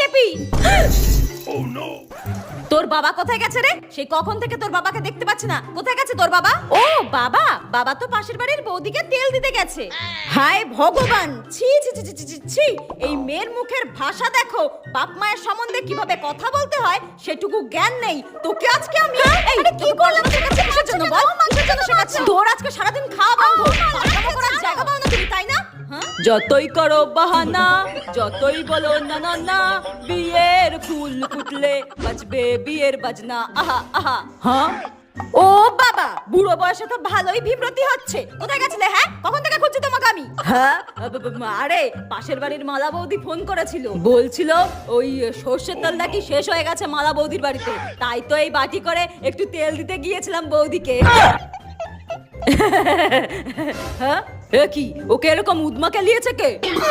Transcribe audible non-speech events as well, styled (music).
দেখবি তোর বাবা কোথায় গেছে রে? সেই কখন থেকে তোর বাবাকে দেখতে পাচ্ছি না। কোথায় গেছে তোর বাবা? ও বাবা! বাবা তো পাশের বাড়ির বৌদিকে তেল দিতে গেছে। হায় ভগবান! ছি ছি ছি ছি, ছি ছি ছি! এই মেয়ের মুখের ভাষা দেখো। বাপ মায়ের সম্বন্ধে কীভাবে কথা বলতে হয় সেটুকু জ্ঞান নেই। তোকে আজকে আমি এই কি যতই করো বাহানা যতই বলো না না না বিয়ের ফুল ফুটলে বাজবে বিয়ের বাজনা। আহা আহা। হ্যাঁ? ও বাবা বুড়ো বয়সে তো ভালোই বিব্রতি হচ্ছে। কোথায় গেছিলে হ্যাঁ? কখন থেকে খুঁজছি তোমাকে আমি? হ্যাঁ? আরে পাশের বাড়ির মালা বৌদি ফোন করেছিল। বলছিল ওই সর্ষের তেল নাকি শেষ হয়ে গেছে মালা বৌদির বাড়িতে। তাই তো এই বাটি করে একটু তেল দিতে গিয়েছিলাম বৌদিকে। (laughs) হ্যাঁ? এ কি? ওকে এরকম উদমাকে লিয়েছে কে?